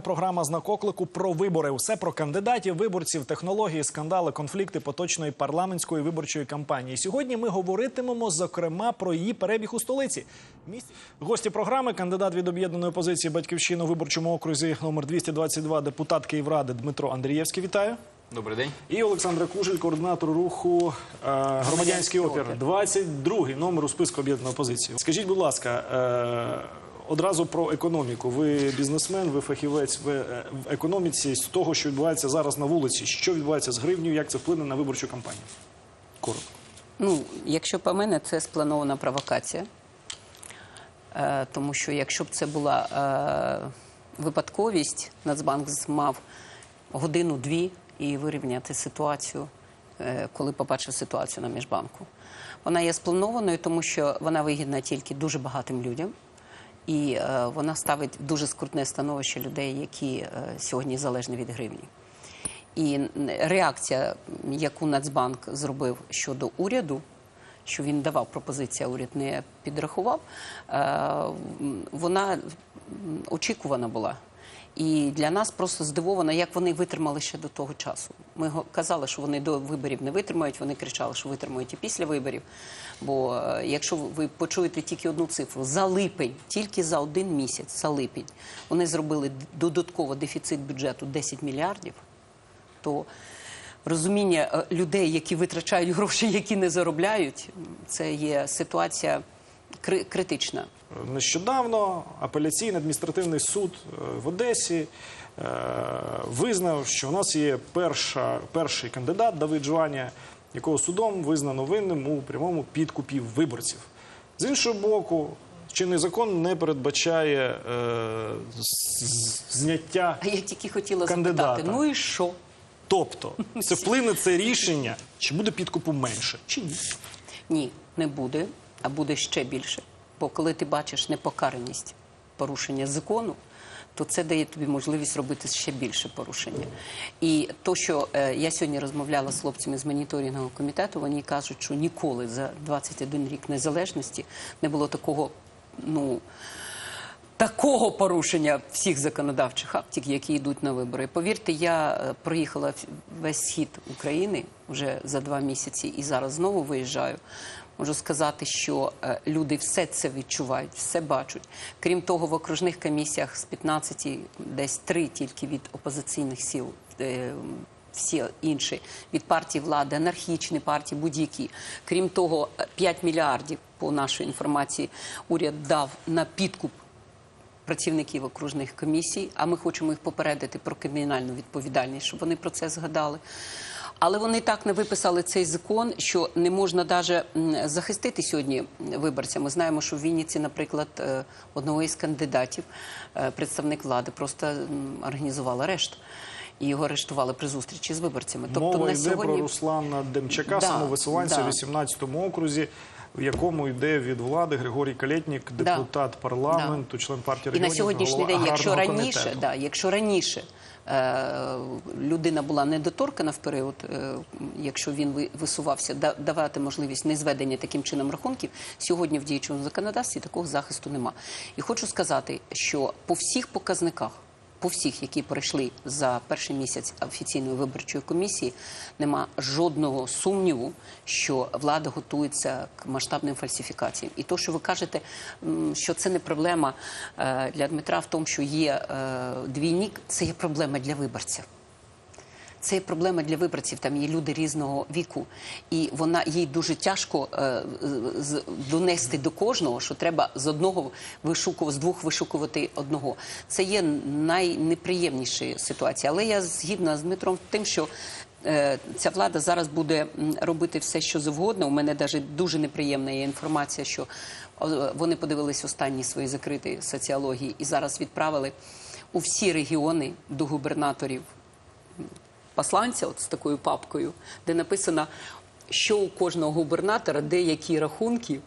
Програма знак оклику про вибори. Усе про кандидатів, виборців, технології, скандали, конфлікти поточної парламентської виборчої кампанії. Сьогодні ми говоритимемо зокрема про її перебіг у столиці. Гості програми кандидат від об'єднаної опозиції Батьківщини у виборчому окрузі номер 222, депутат Київради Дмитро Андрієвський. Вітаю. Добрий день. І Олександра Кужель, координатор руху е, громадянський опір, 22-й номер у списку об'єднаної опозиції. Скажіть, будь ласка, е, одразу про економіку. Ви бізнесмен, ви фахівець в, е, в економіці з того, що відбувається зараз на вулиці. Що відбувається з гривнею, як це вплине на виборчу кампанію? Коротко. Ну, якщо по мене, це спланована провокація. Е, тому що якщо б це була е, випадковість, Нацбанк мав годину-дві і вирівняти ситуацію, е, коли побачив ситуацію на міжбанку. Вона є спланованою, тому що вона вигідна тільки дуже багатим людям. І е, вона ставить дуже скрутне становище людей, які е, сьогодні залежні від гривні. І реакція, яку Нацбанк зробив щодо уряду, що він давав пропозиція, уряд не підрахував, е, вона очікувана була. І для нас просто здивовано, як вони витримали ще до того часу. Ми казали, що вони до виборів не витримають. Вони кричали, що витримають і після виборів. Бо е, якщо ви почуєте тільки одну цифру за липень, тільки за один місяць, за липень, вони зробили додатково дефіцит бюджету 10 мільярдів то розуміння е, людей, які витрачають гроші, які не заробляють, це є ситуація кри- критична. Нещодавно апеляційний адміністративний суд е, в Одесі е, визнав, що у нас є перша, перший кандидат Давид Жваня, якого судом визнано винним у прямому підкупі виборців. З іншого боку, чинний закон не передбачає е, зняття. А я тільки хотіла Кандидата. запитати: ну і що? Тобто, це вплине це рішення, чи буде підкупу менше, чи ні. Ні, не буде, а буде ще більше. Бо коли ти бачиш непокараність порушення закону, то це дає тобі можливість робити ще більше порушення. І то, що е, я сьогодні розмовляла з хлопцями з моніторингового комітету, вони кажуть, що ніколи за 21 рік незалежності не було такого, ну. Такого порушення всіх законодавчих актів, які йдуть на вибори. Повірте, я е, проїхала весь схід України вже за два місяці і зараз знову виїжджаю. Можу сказати, що е, люди все це відчувають, все бачать. Крім того, в окружних комісіях з 15 десь три тільки від опозиційних сил. е, Всі інші від партії влади, анархічні партії, будь-які. Крім того, е, 5 мільярдів по нашій інформації уряд дав на підкуп працівників окружних комісій, а ми хочемо їх попередити про кримінальну відповідальність, щоб вони про це згадали. Але вони так не виписали цей закон, що не можна навіть захистити сьогодні виборця. Ми знаємо, що в Вінниці, наприклад, е, одного із кандидатів, е, представник влади, просто організував арешт. І його арештували при зустрічі з виборцями. Мова на йде сьогодні про Руслана Демчака, Да, самовисуванця да. 18-му окрузі, в якому йде від влади Григорій Калєтнік, Да. депутат парламенту, член партії І на сьогоднішній день, якщо раніше, комітету. да, якщо раніше е, людина була недоторкана в період, е, якщо він ви- висувався, да- давати можливість незведення таким чином рахунків, сьогодні в діючому законодавстві такого захисту нема. І хочу сказати, що по всіх показниках. По всіх, які пройшли за перший місяць офіційної виборчої комісії, нема жодного сумніву, що влада готується к масштабним фальсифікаціям. І то, що ви кажете, що це не проблема е, для Дмитра в тому, що є е, двійник, це є проблема для виборця. Це є проблема для виборців. Там є люди різного віку, і вона їй дуже тяжко е, з, донести до кожного, що треба з одного вишукувати, з двох вишукувати одного. Це є найнеприємніші ситуації. Але я згідна з Дмитром тим, що е, ця влада зараз буде робити все, що завгодно. У мене навіть дуже неприємна є інформація, що вони подивились останні свої закриті соціології і зараз відправили у всі регіони до губернаторів посланця, от з такою папкою, де написано, що у кожного губернатора, де які рахунки,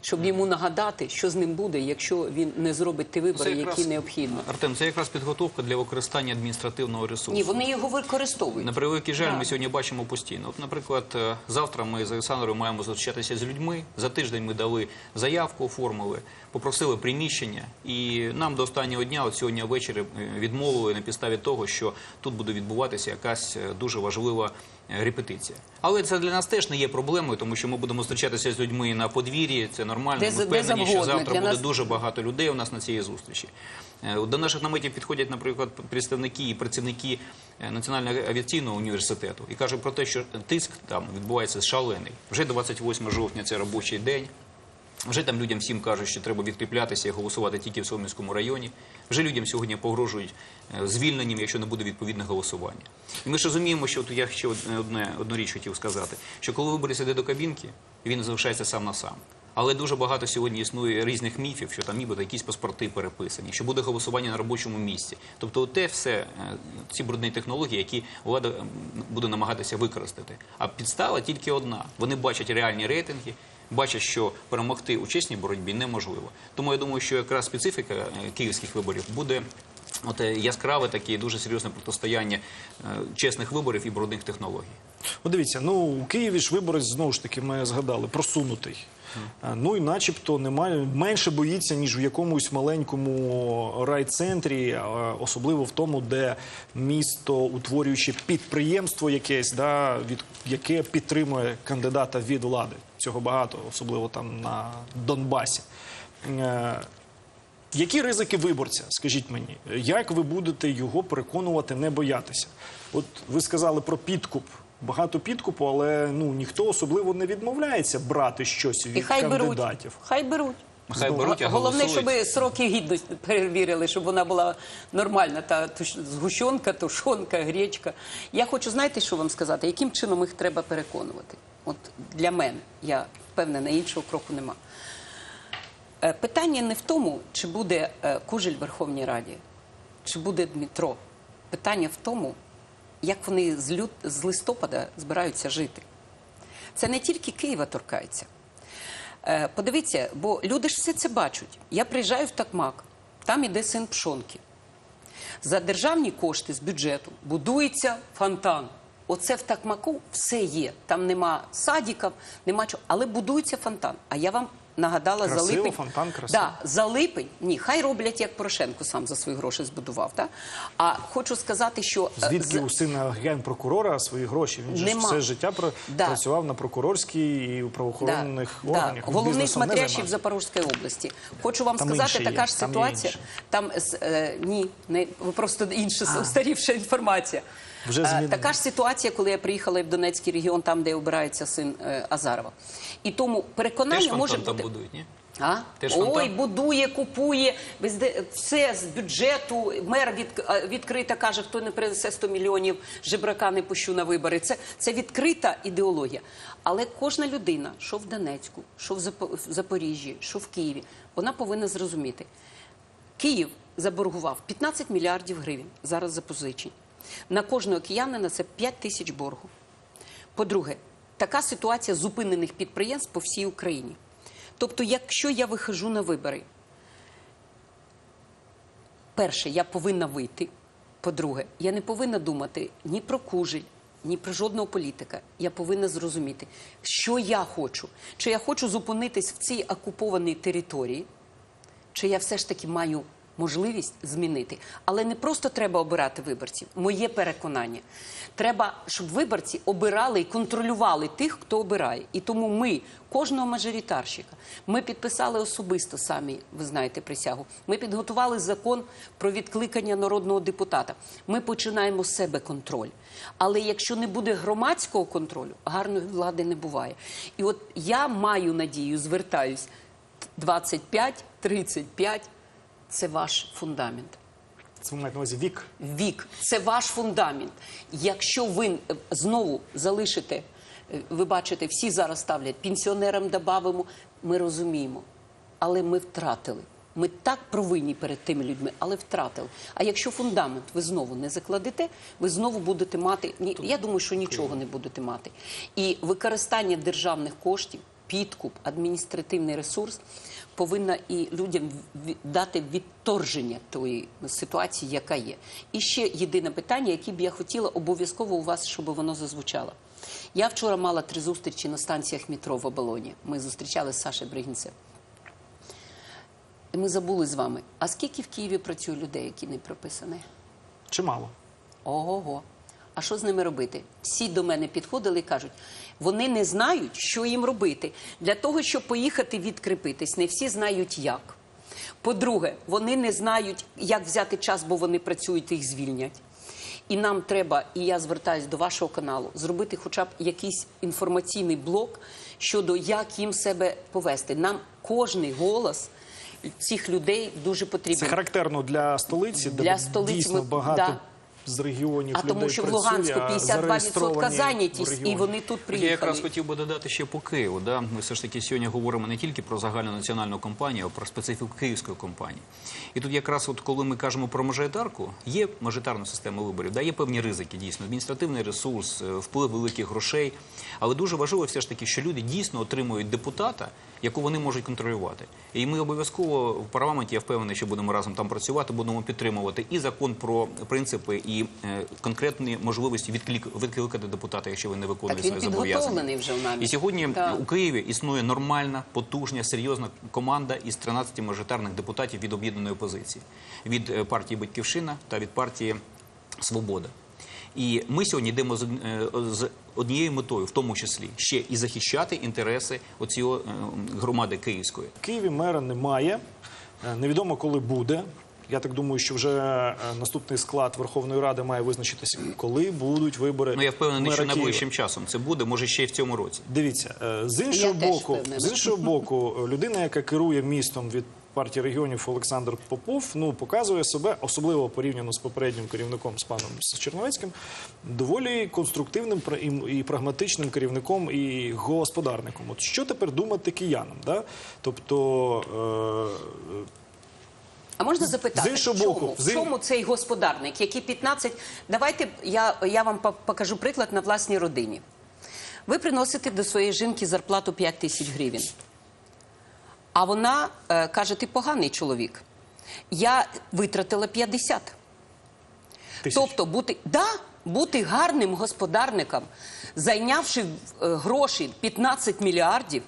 щоб йому нагадати, що з ним буде, якщо він не зробить ті вибори, які необхідно. Артем, це якраз підготовка для використання адміністративного ресурсу. Ні, вони його використовують. На превеликий жаль, Да. ми сьогодні бачимо постійно. От, наприклад, е, завтра ми з Олександром маємо зустрічатися з людьми. За тиждень ми дали заявку, оформили. попросили приміщення, і нам до останнього дня, от сьогодні ввечері, е, відмовили на підставі того, що тут буде відбуватися якась е, дуже важлива репетиція. Але це для нас теж не є проблемою, тому що ми будемо зустрічатися з людьми на подвір'ї. Це нормально. Де ми впевнені, що завтра буде нас- дуже багато людей у нас на цій зустрічі. Е, До наших наметів підходять, наприклад, представники і працівники е, Національного авіаційного університету і кажуть про те, що тиск там відбувається шалений. Вже 28 жовтня це робочий день. Вже там людям всім кажуть, що треба відкріплятися і голосувати тільки в Сомівському районі. Вже людям сьогодні погрожують е, звільненням, якщо не буде відповідне голосування. І ми ж розуміємо, що тут я ще одне, одне- одну річ хотів сказати, що коли виборець іде до кабінки, він залишається сам на сам. Але дуже багато сьогодні існує різних міфів, що там нібито якісь паспорти переписані, що буде голосування на робочому місці. Тобто, те все е, ці брудні технології, які влада буде намагатися використати. А підстава тільки одна: вони бачать реальні рейтинги, бачать, що перемогти у чесній боротьбі неможливо. Тому я думаю, що якраз специфіка е, київських виборів буде. От е, яскраве таке дуже серйозне протистояння е, чесних виборів і брудних технологій. Ну, дивіться, ну у Києві ж вибори знову ж таки ми згадали просунутий. А, Ну і начебто немає менше боїться, ніж в якомусь маленькому райцентрі, а, особливо в тому, де місто, утворюючи підприємство якесь, да, від яке підтримує кандидата від влади. Цього багато, особливо там на Донбасі. Е, які ризики виборця, скажіть мені, як ви будете його переконувати не боятися? От ви сказали про підкуп. Багато підкупу, але ну ніхто особливо не відмовляється брати щось від І хай беруть. кандидатів. Хай беруть. Хай беруть, а Головне, голосують. щоб сроки гідності перевірили, щоб вона була нормальна. Та туш- згущенка, тушонка, гречка. Я хочу, знаєте, що вам сказати? Яким чином їх треба переконувати? От для мене, я впевнена, іншого кроку нема. Е, Питання не в тому, чи буде е, Кужель в Верховній Раді, чи буде Дмитро. Питання в тому, як вони з, лют... з листопада збираються жити. Це не тільки Києва торкається. Е, Подивіться, бо люди ж все це бачать. Я приїжджаю в Такмак, там іде син Пшонки. За державні кошти з бюджету будується фонтан. Оце в Такмаку все є. Там нема садиків, нема чого, але будується фонтан. А я вам нагадала за липень. фонтан красиво. Да, за липень. Ні, хай роблять, як Порошенко сам за свої гроші збудував. Так? А хочу сказати, що е, Звідки з- у сина генпрокурора свої гроші? Він же все життя Да. працював на прокурорській і у правоохоронних Да, органах. Да. Головний смотрящий в. Запорізькій області. Хочу вам Там сказати, інше є, така ж там є ситуація. Там е, ні, не просто інша устарівша інформація. Вже Е, змінено. така ж ситуація, коли я приїхала в Донецький регіон, там де обирається син е, Азарова. І тому переконання Теж може бути. будують, ні? А? Теж Ой, фонтан? будує, купує, безде- все з бюджету. Мер від, а, відкрито каже, хто не принесе 100 мільйонів, жебрака не пущу на вибори. Це, це відкрита ідеологія. Але кожна людина, що в Донецьку, що в в Запоріжжі, що в Києві, вона повинна зрозуміти. Київ заборгував 15 мільярдів гривень зараз запозичень. На кожного киянина це 5 тисяч боргу. По-друге, така ситуація зупинених підприємств по всій Україні. Тобто, якщо я вихожу на вибори, перше, я повинна вийти. По-друге, я не повинна думати ні про кужель, ні про жодного політика. Я повинна зрозуміти, що я хочу. Чи я хочу зупинитись в цій окупованій території, чи я все ж таки маю можливість змінити. Але не просто треба обирати виборців. Моє переконання. Треба, щоб виборці обирали і контролювали тих, хто обирає. І тому ми, кожного мажоритарщика, ми підписали особисто самі, ви знаєте, присягу. Ми підготували закон про відкликання народного депутата. Ми починаємо з себе контроль. Але якщо не буде громадського контролю, гарної влади не буває. І от я маю надію, звертаюсь. 25-35 – це ваш фундамент. Це маєте на увазі вік. Вік – це ваш фундамент. Якщо ви е, знову залишите, е, ви бачите, всі зараз ставлять пенсіонерам добавимо, ми розуміємо. Але ми втратили. Ми так провинні перед тими людьми, але втратили. А якщо фундамент ви знову не закладете, ви знову будете мати. Ні, я думаю, що нічого не будете мати. І використання державних коштів, підкуп, адміністративний ресурс повинна і людям дати відторження тої ситуації, яка є. І ще єдине питання, яке б я хотіла обов'язково у вас, щоб воно зазвучало. Я вчора мала три зустрічі на станціях метро в Оболоні. Ми зустрічали з Сашею Бригінцем. І ми забули з вами. А скільки в Києві працює людей, які не прописані? Чимало. Ого-го. А що з ними робити? Всі до мене підходили і кажуть, вони не знають, що їм робити. Для того, щоб поїхати відкріпитись, не всі знають як. По-друге, вони не знають, як взяти час, бо вони працюють, їх звільнять. І нам треба, і я звертаюся до вашого каналу, зробити хоча б якийсь інформаційний блок щодо як їм себе повести. Нам кожний голос цих людей дуже потрібен. Це характерно для столиці, де Для столиці дійсно ми- багато да. З регіонів А людей тому, що в Луганську 52% зареєстровані зайнятість, і вони тут Я якраз хотів би додати ще по Києву. Да? Ми все ж таки сьогодні говоримо не тільки про загальну національну компанію, а про специфіку київської компанії. І тут якраз, от коли ми кажемо про мажоритарку, є мажоритарна система виборів, да? є певні ризики, дійсно, адміністративний ресурс, е, вплив великих грошей. Але дуже важливо все ж таки, що люди дійсно отримують депутата, яку вони можуть контролювати. І ми обов'язково в парламенті, я впевнений, що будемо разом там працювати, будемо підтримувати і закон про принципи, і е, конкретні можливості відклик- відкликати депутата, якщо він не виконує Так він свої зобов'язання. вже в нами. І сьогодні Так. у Києві існує нормальна, потужна, серйозна команда із 13 мажоритарних депутатів від об'єднаної опозиції, від е, партії Батьківщина та від партії Свобода. І ми сьогодні йдемо з, е, з однією метою, в тому числі ще і захищати інтереси оцієї е, громади київської. В Києві мера немає. Невідомо, коли буде. Я так думаю, що вже е, наступний склад Верховної Ради має визначитися, коли будуть вибори. Ну я впевнений, мера що найближчим часом це буде, може ще й в цьому році. Дивіться, е, з іншого Я боку, з іншого боку, людина, яка керує містом від партії регіонів Олександр Попов, ну показує себе, особливо порівняно з попереднім керівником з паном Черновецьким, доволі конструктивним і прагматичним керівником і господарником. От що тепер думати киянам? Да? Тобто. Е, А можна запитати, з іншого чому, боку, з чому цей господарник, який 15... Давайте я, я вам покажу приклад на власній родині. Ви приносите до своєї жінки зарплату 5 тисяч гривень. А вона е, каже, ти поганий чоловік. Я витратила 50. тисяч. Тобто бути, да, бути гарним господарником, зайнявши е, гроші 15 мільярдів,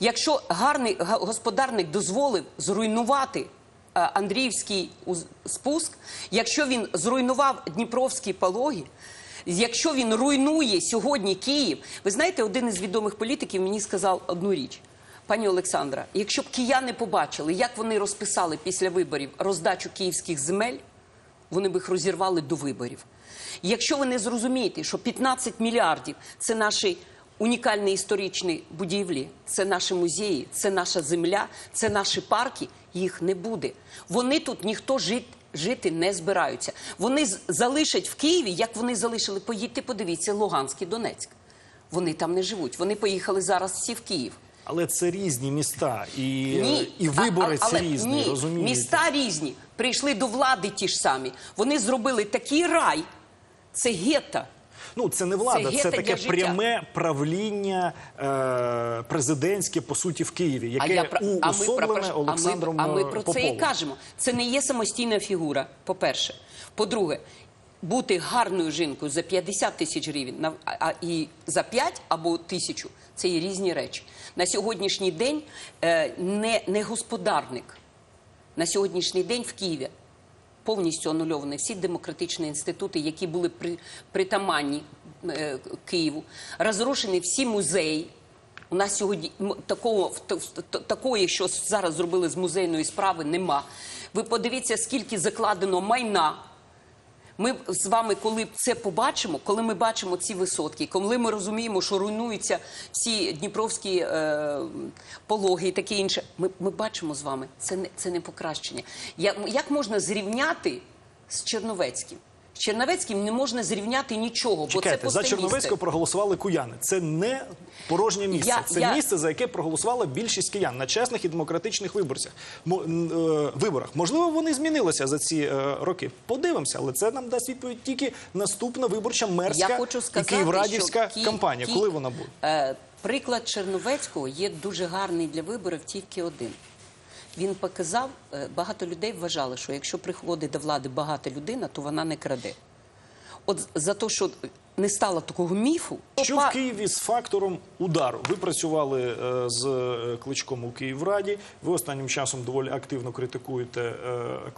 якщо гарний господарник дозволив зруйнувати Андріївський спуск, якщо він зруйнував Дніпровські пологи, якщо він руйнує сьогодні Київ, ви знаєте, один із відомих політиків мені сказав одну річ. Пані Олександра, якщо б кияни побачили, як вони розписали після виборів роздачу київських земель, вони б їх розірвали до виборів. Якщо ви не зрозумієте, що 15 мільярдів це наші унікальні історичні будівлі, це наші музеї, це наша земля, це наші парки, їх не буде. Вони тут ніхто жити. Жити не збираються. Вони залишать в Києві, як вони залишили. Поїдьте, подивіться, Луганськ і Донецьк. Вони там не живуть. Вони поїхали зараз всі в Київ. Але це різні міста, і, Ні. і вибори А- а- це різні, ні. розумієте? Міста різні. Прийшли до влади ті ж самі. Вони зробили такий рай. Це гетто. Ну, це не влада, Це це, таке пряме правління е, президентське, по суті, в Києві, яке про- уособлене Олександром а ми, а ми е, про це і кажемо. Це не є самостійна фігура, по-перше. По-друге, бути гарною жінкою за 50 тисяч гривень а, а і за 5 або тисячу це є різні речі. На сьогоднішній день е, не, не господарник. На сьогоднішній день в Києві повністю анульовані всі демократичні інститути, які були при, притаманні е, Києву, розрушені всі музеї. У нас сьогодні такого такої, що зараз зробили з музейної справи, нема. Ви подивіться, скільки закладено майна. Ми з вами, коли це побачимо, коли ми бачимо ці висотки, коли ми розуміємо, що руйнуються всі дніпровські е, пологи і таке інше, ми, ми бачимо з вами, це не, це не покращення. Я, як можна зрівняти з Черновецьким? Черновецьким не можна зрівняти нічого, бо це Чекайте, за Черновецького місце. проголосували куяни. Це не порожнє місце. Я- це я- місце, за яке проголосувала більшість киян на чесних і демократичних виборцях. Мо- е, виборах. Можливо, вони змінилися за ці е, роки. Подивимося, але це нам дасть відповідь тільки наступна виборча мерська Я хочу і київрадівська Ки- кампанія. Ки- Коли вона буде? Е, приклад Черновецького є дуже гарний для виборів тільки один. Він показав, е, багато людей вважали, що якщо приходить до влади багата людина, то вона не краде. от за те, що не стало такого міфу, Що в Києві з фактором удару? Ви працювали е, з е, кличком у Київраді. Ви останнім часом доволі активно критикуєте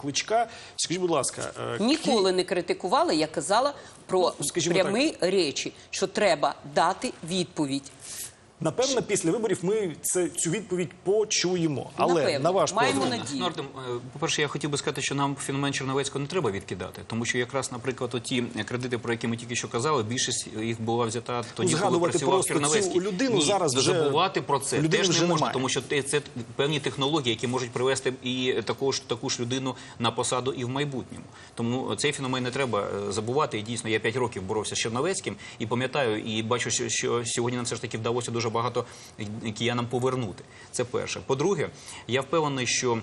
кличка. Скажіть, будь ласка, Ніколи не критикували, я казала про Ну, прямі речі, що треба дати відповідь. Напевно, після виборів ми це цю відповідь почуємо. Але Напевно. на ваш Маємо погляд, надію. Е, по-перше, я хотів би сказати, що нам феномен Черновецького не треба відкидати, тому що якраз, наприклад, оті кредити, про які ми тільки що казали, більшість їх була взята тоді, коли працював Черновецький. цю людину Ні, зараз вже забувати про це теж не можна, немає. тому що це певні технології, які можуть привести і таку ж таку ж людину на посаду і в майбутньому. Тому цей феномен не треба е, забувати. І дійсно, я 5 років боровся з Черновецьким і пам'ятаю, і бачу, що сьогодні нам все ж таки вдалося дуже багато киянам повернути. Це перше. По-друге, я впевнений, що.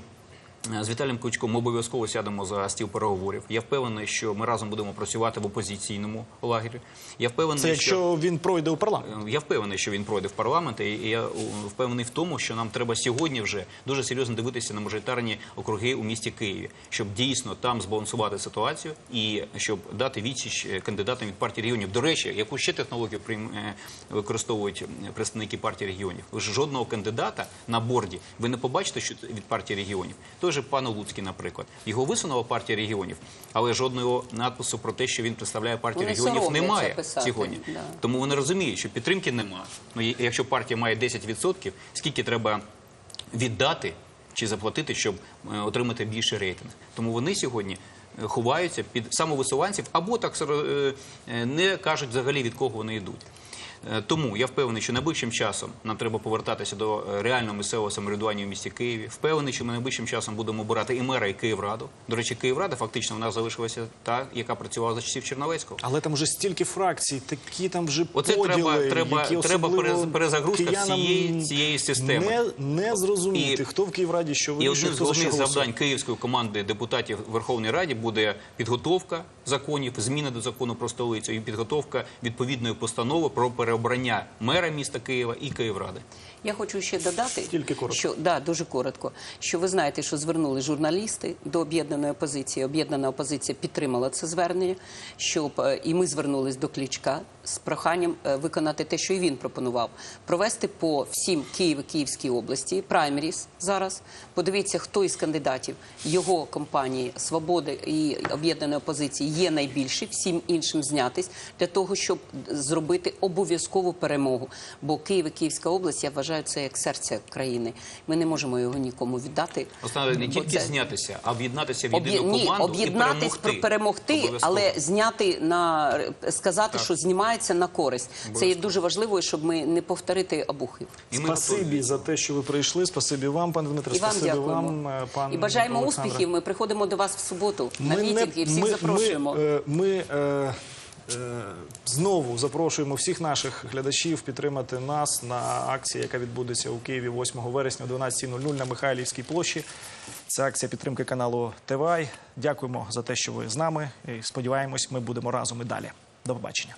Е, З Віталієм Кличком ми обов'язково сядемо за стіл переговорів. Я впевнений, що ми разом будемо працювати в опозиційному лагері. Я впевнений, це що він пройде у парламент. я впевнений, що він пройде в парламент, і я впевнений в тому, що нам треба сьогодні вже дуже серйозно дивитися на мажоритарні округи у місті Києві, щоб дійсно там збалансувати ситуацію і щоб дати відсіч е, кандидатам від партії регіонів. До речі, яку ще технологію прийм- е, використовують е, представники партії регіонів? Жодного кандидата на борді ви не побачите, що від партії регіонів. Той же пан Луцький, наприклад, його висунула партія регіонів, але жодного надпису про те, що він представляє партію Вони регіонів, немає писати, сьогодні. да. Тому вони розуміють, що підтримки нема. Ну, якщо партія має 10%, скільки треба віддати чи заплатити, щоб е, отримати більший рейтинг? Тому вони сьогодні е, ховаються під самовисуванців або так е, не кажуть взагалі від кого вони йдуть. Е, Тому я впевнений, що найближчим часом нам треба повертатися до е, реального місцевого самоврядування в місті Києві. Впевнений, що ми найближчим часом будемо обирати і мера, і Київраду. До речі, Київрада фактично вона залишилася та, яка працювала за часів Черновецького. Але там вже стільки фракцій, такі там вже Оце поділи, треба- треба- які треба особливо перезагрузка всієї- цієї системи. Не, не зрозуміти, І- хто в Київраді що І вирішує, одним з головних завдань київської команди депутатів Верховної Раді буде підготовка законів, зміни до закону про столицю і підготовка відповідної постанови про переобрання мера міста Києва і Київради. Я хочу ще додати, Тільки коротко. що да, дуже коротко. Що ви знаєте, що звернули журналісти до об'єднаної опозиції. Об'єднана опозиція підтримала це звернення, щоб е, і ми звернулись до Клічка з проханням е, виконати те, що і він пропонував, провести по всім Києві, Київській області праймеріс зараз. Подивіться, хто із кандидатів його компанії Свободи і об'єднаної опозиції є найбільший, всім іншим знятись для того, щоб зробити обов'язкову перемогу. Бо Київ і Київська область, я вважаю, це як серце країни. Ми не можемо його нікому віддати. Основне не тільки це- знятися, а об'єднатися в Об'є- єдину Ні, команду об'єднатись і про перемогти, але зняти на сказати, що знімається на користь. Це є дуже важливо, щоб ми не повторити обухів. І Спасибі готові. за те, що ви прийшли. Спасибі вам, пане Дмитре. І вам Спасибі дякуємо. вам, е, пан і бажаємо Олександре. успіхів. Ми приходимо до вас в суботу на Ми не- мітинг і всіх ми- запрошуємо. Ми, е, ми е, е, знову запрошуємо всіх наших глядачів підтримати нас на акції, яка відбудеться у Києві 8 вересня о 12.00 на Михайлівській площі. Це акція підтримки каналу ТВАЙ. Дякуємо за те, що ви з нами. І сподіваємось, ми будемо разом і далі. До побачення.